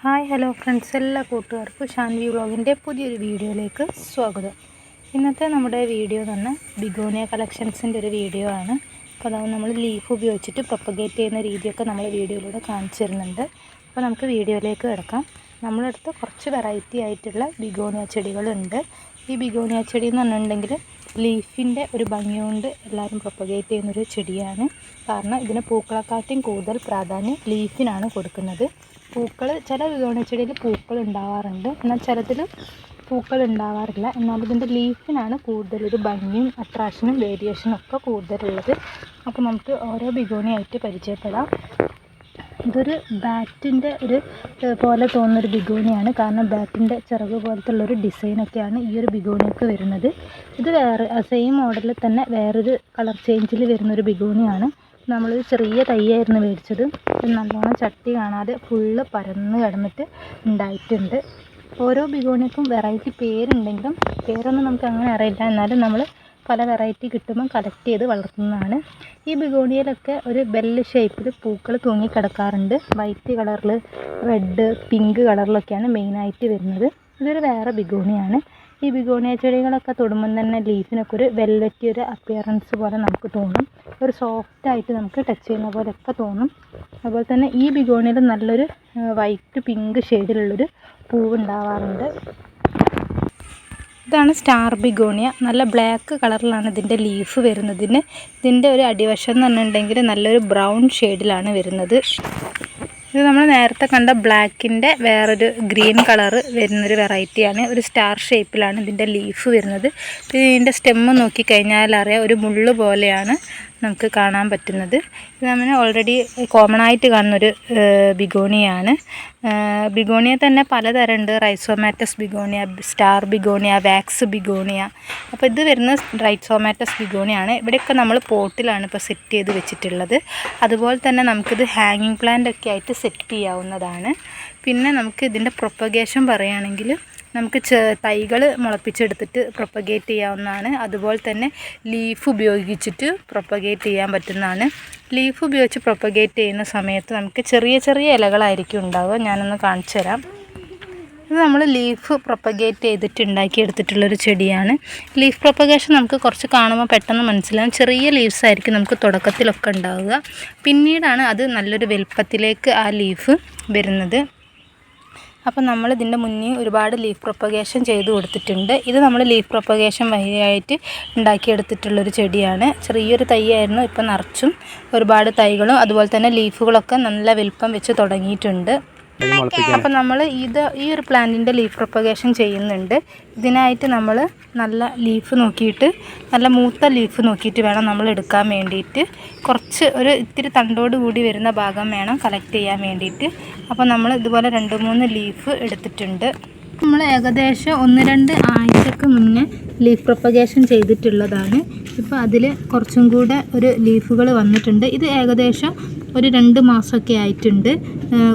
Hi hello friends എല്ലാ കൂട്ടുകാർക്കും ഷാൻവി വ്ളോഗിന്റെ പുതിയൊരു വീഡിയോയിലേക്ക് സ്വാഗതം. ഇന്നത്തെ നമ്മുടെ വീഡിയോ തന്നെ ബിഗോണിയ കളക്ഷൻസിന്റെ ഒരു വീഡിയോ ആണ്. അപ്പോൾ അതാവും നമ്മൾ ലീഫ് ഉപയോഗിച്ചിട്ട് പ്രൊപ്പഗേറ്റ് ചെയ്യുന്ന രീതിയൊക്കെ നമ്മൾ വീഡിയോയിലൂടെ കാണിച്ചു തരുന്നുണ്ട്. അപ്പോൾ നമുക്ക് വീഡിയോയിലേക്ക് കിടക്കാം. നമ്മളടുത്ത് കുറച്ച് വെറൈറ്റി ആയിട്ടുള്ള ബിഗോണിയ ചെടികളുണ്ട്. ഈ ബിഗോണിയ ചെടി എന്ന് പറഞ്ഞിട്ടുണ്ടെങ്കിൽ ലീഫിന്റെ ഒരു ഭംഗി കൊണ്ട് എല്ലാവരും പ്രൊപ്പഗേറ്റ് ചെയ്യുന്നൊരു ചെടിയാണ്. കാരണം ഇതിന് പൂക്കളെക്കാട്ടിയും കൂടുതൽ പ്രാധാന്യം ലീഫിനാണ് കൊടുക്കുന്നത്. പൂക്കൾ ചില ബിഗോണിയ ചെടിയിൽ പൂക്കൾ ഉണ്ടാവാറുണ്ട്. എന്നാൽ ചിലതിൽ പൂക്കൾ ഉണ്ടാവാറില്ല. എന്നാൽ ഇതിന്റെ ലീഫിനാണ് കൂടുതൽ ഒരു ഭംഗിയും അട്രാക്ഷനും വേരിയേഷനും ഒക്കെ കൂടുതലുള്ളത്. അപ്പോൾ നമുക്ക് ഓരോ ബിഗോണിയായിട്ട് പരിചയപ്പെടാം. ഇതൊരു ബാറ്റിന്റെ ഒരു പോലെ പോലെ തോന്നുന്നൊരു ബിഗോണിയാണ്. കാരണം ബാറ്റിന്റെ ചിറക് പോലത്തുള്ളൊരു ഡിസൈനൊക്കെയാണ് ഈ ഒരു ബിഗോണിയൊക്കെ വരുന്നത്. ഇത് വേറെ സെയിം മോഡലിൽ തന്നെ വേറൊരു കളർ ചേഞ്ചിൽ വരുന്നൊരു ബിഗോണിയാണ്. നമ്മളൊരു ചെറിയ തൈയായിരുന്നു മേടിച്ചത്. നല്ലോണം ചട്ടി കാണാതെ ഫുള്ള് പരന്ന് കിടന്നിട്ട് ഉണ്ടായിട്ടുണ്ട്. ഓരോ ബിഗോണിയക്കും വെറൈറ്റി പേരുണ്ടെങ്കിലും പേരൊന്നും നമുക്ക് അങ്ങനെ അറിയില്ല. എന്നാലും നമ്മൾ പല വെറൈറ്റി കിട്ടുമ്പോൾ കളക്ട് ചെയ്ത് വളർത്തുന്നതാണ്. ഈ ബിഗോണിയയിലൊക്കെ ഒരു ബെല്ല് ഷേപ്പിൽ പൂക്കൾ തൂങ്ങി കിടക്കാറുണ്ട്. വൈറ്റ് കളറിൽ റെഡ് പിങ്ക് കളറിലൊക്കെയാണ് മെയിനായിട്ട് വരുന്നത്. ഇതൊരു വേറെ ബിഗോണിയാണ്. ഈ ബിഗോണിയ ചെടികളൊക്കെ തൊടുമ്പം തന്നെ ലീഫിനൊക്കെ ഒരു വെൽവെറ്റി ഒരു അപ്പിയറൻസ് പോലെ നമുക്ക് തോന്നും. ഒരു സോഫ്റ്റ് ആയിട്ട് നമുക്ക് ടച്ച് ചെയ്യുന്ന പോലെയൊക്കെ തോന്നും. അതുപോലെ തന്നെ ഈ ബിഗോണിയിൽ നല്ലൊരു വൈറ്റ് പിങ്ക് ഷെയ്ഡിലുള്ളൊരു പൂവ് ഉണ്ടാവാറുണ്ട് ഇതാണ് സ്റ്റാർ ബിഗോണിയ. നല്ല ബ്ലാക്ക് കളറിലാണ് ഇതിന്റെ ലീഫ് വരുന്നതിന് ഇതിന്റെ ഒരു അടിവശം എന്ന് പറഞ്ഞിട്ടുണ്ടെങ്കിൽ നല്ലൊരു ബ്രൗൺ ഷെയ്ഡിലാണ് വരുന്നത്. ഇത് നമ്മൾ നേരത്തെ കണ്ട ബ്ലാക്കിന്റെ വേറൊരു ഗ്രീൻ കളറ് വരുന്നൊരു വെറൈറ്റിയാണ് ഒരു സ്റ്റാർ ഷേപ്പിലാണ് ഇതിന്റെ ലീഫ് വരുന്നത്. ഇതിന്റെ സ്റ്റെമ്മ് നോക്കിക്കഴിഞ്ഞാൽ അറിയാം ഒരു മുള്ള് പോലെയാണ്. നമുക്ക് കാണാൻ പറ്റുന്നത്. ഇത് നമ്മൾ ഓൾറെഡി കോമൺ ആയിട്ട് കാണുന്നൊരു ബിഗോണിയാണ്. ബിഗോണിയ തന്നെ പലതരമുണ്ട്. Rhizomatous begonia star begonia wax begonia. അപ്പോൾ ഇത് വരുന്ന റൈസോമാറ്റസ് ബിഗോണിയാണ്. ഇവിടെയൊക്കെ നമ്മൾ പോട്ടിലാണ് ഇപ്പോൾ സെറ്റ് ചെയ്ത് വെച്ചിട്ടുള്ളത്. അതുപോലെ തന്നെ നമുക്കിത് ഹാങ്ങിങ് പ്ലാന്റ് ഒക്കെ ആയിട്ട് സെറ്റ് ചെയ്യാവുന്നതാണ്. പിന്നെ നമുക്ക് ഇതിന്റെ പ്രൊപ്പഗേഷൻ പറയുകയാണെങ്കിൽ നമുക്ക് തൈകൾ മുളപ്പിച്ചെടുത്തിട്ട് പ്രൊപ്പഗേറ്റ് ചെയ്യാവുന്നതാണ്. അതുപോലെ തന്നെ ലീഫ് ഉപയോഗിച്ചിട്ട് പ്രൊപ്പഗേറ്റ് ചെയ്യാൻ പറ്റുന്നതാണ്. ലീഫ് ഉപയോഗിച്ച് പ്രൊപ്പഗേറ്റ് ചെയ്യുന്ന സമയത്ത് നമുക്ക് ചെറിയ ചെറിയ ഇലകളായിരിക്കും ഉണ്ടാവുക. ഞാനൊന്ന് കാണിച്ചു തരാം. ഇത് നമ്മൾ ലീഫ് പ്രൊപ്പഗേറ്റ് ചെയ്തിട്ട് ഉണ്ടാക്കിയെടുത്തിട്ടുള്ളൊരു ചെടിയാണ്. ലീഫ് പ്രൊപ്പഗേഷൻ നമുക്ക് കുറച്ച് കാണുമ്പോൾ പെട്ടെന്ന് മനസ്സിലാവും. ചെറിയ ലീവ്സ് ആയിരിക്കും നമുക്ക് തുടക്കത്തിലൊക്കെ ഉണ്ടാവുക. പിന്നീടാണ് അത് നല്ലൊരു വലുപ്പത്തിലേക്ക് ആ ലീഫ് വരുന്നത്. അപ്പോൾ നമ്മൾ ഇതിന്റെ മുന്നേ ഒരുപാട് ലീഫ് പ്രൊപ്പഗേഷൻ ചെയ്ത് കൊടുത്തിട്ടുണ്ട്. ഇത് നമ്മൾ ലീഫ് പ്രൊപ്പഗേഷൻ വഴിയായിട്ട് ഉണ്ടാക്കിയെടുത്തിട്ടുള്ളൊരു ചെടിയാണ്. ചെറിയൊരു തൈയായിരുന്നു. ഇപ്പം നിറച്ചും ഒരുപാട് തൈകളും അതുപോലെ തന്നെ ലീഫുകളൊക്കെ നല്ല വലിപ്പം വെച്ച് തുടങ്ങിയിട്ടുണ്ട്. അപ്പം നമ്മൾ ഇത് ഈ ഒരു പ്ലാന്റിന്റെ ലീഫ് പ്രൊപ്പഗേഷൻ ചെയ്യുന്നുണ്ട്. ഇതിനായിട്ട് നമ്മൾ നല്ല ലീഫ് നോക്കിയിട്ട് നല്ല മൂത്ത ലീഫ് നോക്കിയിട്ട് വേണം നമ്മൾ എടുക്കാൻ വേണ്ടിയിട്ട്. കുറച്ച് ഒരു ഇത്തിരി തണ്ടോട് കൂടി വരുന്ന ഭാഗം വേണം കളക്ട് ചെയ്യാൻ വേണ്ടിയിട്ട്. അപ്പോൾ നമ്മൾ ഇതുപോലെ രണ്ട് മൂന്ന് ലീഫ് എടുത്തിട്ടുണ്ട്. നമ്മൾ ഏകദേശം ഒന്ന് രണ്ട് ആഴ്ചക്ക് മുന്നേ ലീഫ് പ്രൊപ്പഗേഷൻ ചെയ്തിട്ടുള്ളതാണ്. ഇപ്പോൾ അതിൽ കുറച്ചും കൂടെ ഒരു ലീഫുകൾ വന്നിട്ടുണ്ട്. ഇത് ഏകദേശം ഒരു രണ്ട് മാസമൊക്കെ ആയിട്ടുണ്ട്.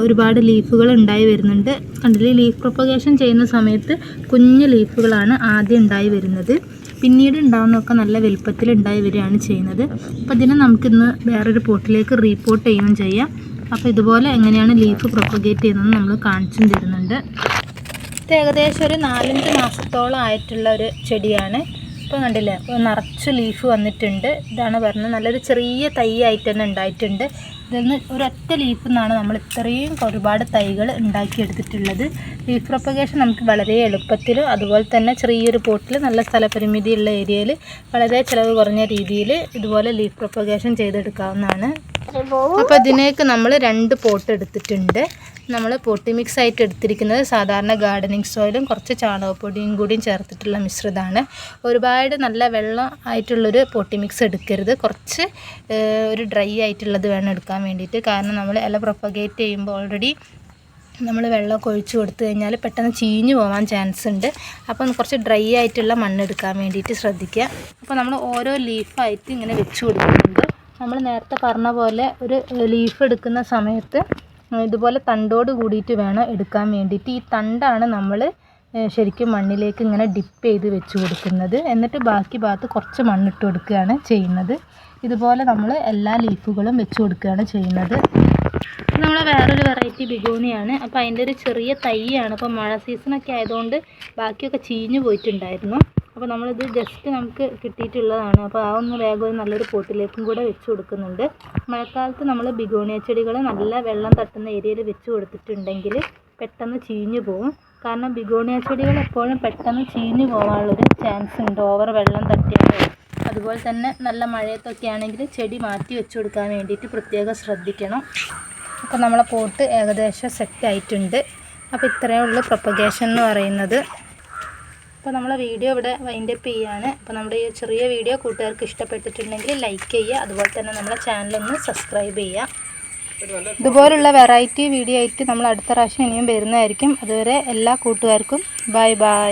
ഒരുപാട് ലീഫുകൾ ഉണ്ടായി വരുന്നുണ്ട്. കണ്ടില്ലേ ലീഫ് പ്രൊപ്പഗേഷൻ ചെയ്യുന്ന സമയത്ത് കുഞ്ഞു ലീഫുകളാണ് ആദ്യം ഉണ്ടായി വരുന്നത്. പിന്നീട് ഉണ്ടാകുന്നതൊക്കെ നല്ല വലുപ്പത്തിൽ ഉണ്ടായി വരികയാണ് ചെയ്യുന്നത്. അപ്പോൾ ഇതിനെ നമുക്കിന്ന് വേറൊരു പോട്ടിലേക്ക് റീപോർട്ട് ചെയ്യുകയും ചെയ്യാം. അപ്പോൾ ഇതുപോലെ എങ്ങനെയാണ് ലീഫ് പ്രൊപ്പഗേറ്റ് ചെയ്യുന്നതെന്ന് നമ്മൾ കാണിച്ചും തരുന്നുണ്ട്. ഇത് ഏകദേശം ഒരു നാലഞ്ച് മാസത്തോളം ആയിട്ടുള്ള ഒരു ചെടിയാണ്. ഇപ്പോൾ കണ്ടില്ലേ നിറച്ച് ലീഫ് വന്നിട്ടുണ്ട്. ഇതാണ് പറഞ്ഞത് നല്ലൊരു ചെറിയ തൈ ആയിട്ട് തന്നെ ഉണ്ടായിട്ടുണ്ട്. ഇതിൽ ഒരൊറ്റ ലീഫിൽ നിന്നാണ് നമ്മൾ ഇത്രയും ഒരുപാട് തൈകൾ ഉണ്ടാക്കിയെടുത്തിട്ടുള്ളത്. ലീഫ് പ്രൊപ്പഗേഷൻ നമുക്ക് വളരെ എളുപ്പത്തിൽ അതുപോലെ തന്നെ ചെറിയൊരു പോട്ടിൽ നല്ല സ്ഥലപരിമിതിയുള്ള ഏരിയയിൽ വളരെ ചിലവ് കുറഞ്ഞ രീതിയിൽ ഇതുപോലെ ലീഫ് പ്രൊപ്പഗേഷൻ ചെയ്തെടുക്കാവുന്നതാണ്. അപ്പോൾ ഇതിനേക്ക് നമ്മൾ രണ്ട് പോട്ട് എടുത്തിട്ടുണ്ട്. നമ്മൾ പൊട്ടി മിക്സ് ആയിട്ട് എടുത്തിരിക്കുന്നത് സാധാരണ ഗാർഡനിങ് സോയിലും കുറച്ച് ചാണകപ്പൊടിയും കൂടിയും ചേർത്തിട്ടുള്ള മിശ്രിതമാണ്. ഒരുപാട് നല്ല വെള്ളം ആയിട്ടുള്ളൊരു പൊട്ടി മിക്സ് എടുക്കരുത്. കുറച്ച് ഒരു ഡ്രൈ ആയിട്ടുള്ളത് വേണം എടുക്കാൻ വേണ്ടിയിട്ട്. കാരണം നമ്മൾ ഇല പ്രൊപ്പഗേറ്റ് ചെയ്യുമ്പോൾ ഓൾറെഡി നമ്മൾ വെള്ളമൊക്കെ ഒഴിച്ചു കൊടുത്തു കഴിഞ്ഞാൽ പെട്ടെന്ന് ചീഞ്ഞു പോകാൻ ചാൻസ് ഉണ്ട്. അപ്പം കുറച്ച് ഡ്രൈ ആയിട്ടുള്ള മണ്ണ് എടുക്കാൻ വേണ്ടിയിട്ട് ശ്രദ്ധിക്കുക. അപ്പോൾ നമ്മൾ ഓരോ ലീഫായിട്ട് ഇങ്ങനെ വെച്ച് കൊടുക്കുന്നുണ്ട്. നമ്മൾ നേരത്തെ പറഞ്ഞ പോലെ ഒരു ലീഫ് എടുക്കുന്ന സമയത്ത് ഇതുപോലെ തണ്ടോട് കൂടിയിട്ട് വേണം എടുക്കാൻ വേണ്ടിയിട്ട്. ഈ തണ്ടാണ് നമ്മൾ ശരിക്കും മണ്ണിലേക്ക് ഇങ്ങനെ ഡിപ്പ് ചെയ്ത് വെച്ച് കൊടുക്കുന്നത്. എന്നിട്ട് ബാക്കി ഭാഗത്ത് കുറച്ച് മണ്ണിട്ട് കൊടുക്കുകയാണ് ചെയ്യുന്നത്. ഇതുപോലെ നമ്മൾ എല്ലാ ലീഫുകളും വെച്ച് കൊടുക്കുകയാണ് ചെയ്യുന്നത്. നമ്മൾ വേറൊരു വെറൈറ്റി ബിഗോണിയാണ്. അപ്പോൾ അതിന്റെ ഒരു ചെറിയ തൈയാണ്. അപ്പോൾ മഴ സീസണൊക്കെ ആയതുകൊണ്ട് ബാക്കിയൊക്കെ ചീഞ്ഞു പോയിട്ടുണ്ടായിരുന്നു. അപ്പോൾ നമ്മളിത് ജസ്റ്റ് നമുക്ക് കിട്ടിയിട്ടുള്ളതാണ്. അപ്പോൾ ആ ഒന്ന് വേഗം ഒരു നല്ലൊരു പോട്ടിലേക്കും കൂടെ വെച്ച് കൊടുക്കുന്നുണ്ട്. മഴക്കാലത്ത് നമ്മൾ ബിഗോണിയ ചെടികൾ നല്ല വെള്ളം തട്ടുന്ന ഏരിയയിൽ വെച്ച് കൊടുത്തിട്ടുണ്ടെങ്കിൽ പെട്ടെന്ന് ചീഞ്ഞു പോകും കാരണം ബിഗോണിയ ചെടികൾ എപ്പോഴും പെട്ടെന്ന് ചീഞ്ഞു പോകാനുള്ളൊരു ചാൻസ് ഉണ്ട്. ഓവർ വെള്ളം തട്ടിയാലോ. അതുപോലെ തന്നെ നല്ല മഴയത്തൊക്കെ ആണെങ്കിൽ ചെടി മാറ്റി വെച്ച് കൊടുക്കാൻ വേണ്ടിയിട്ട് പ്രത്യേകം ശ്രദ്ധിക്കണം. അപ്പോൾ നമ്മളെ പോട്ട് ഏകദേശം സെറ്റ് ആയിട്ടുണ്ട്. അപ്പോൾ ഇത്രയേ ഉള്ളൂ പ്രൊപ്പഗേഷൻ എന്ന് പറയുന്നത്. അപ്പോൾ നമ്മളെ വീഡിയോ ഇവിടെ വൈൻഡപ്പ് ചെയ്യാണ്. അപ്പോൾ നമ്മുടെ ഈ ചെറിയ വീഡിയോ കൂട്ടുകാർക്ക് ഇഷ്ടപ്പെട്ടിട്ടുണ്ടെങ്കിൽ ലൈക്ക് ചെയ്യുക. അതുപോലെ തന്നെ നമ്മളെ ചാനലൊന്ന് സബ്സ്ക്രൈബ് ചെയ്യുക. ഇതുപോലുള്ള വെറൈറ്റി വീഡിയോ ആയിട്ട് നമ്മൾ അടുത്ത പ്രാവശ്യം ഇനിയും വരുന്നതായിരിക്കും. അതുവരെ എല്ലാ കൂട്ടുകാർക്കും ബൈ ബൈ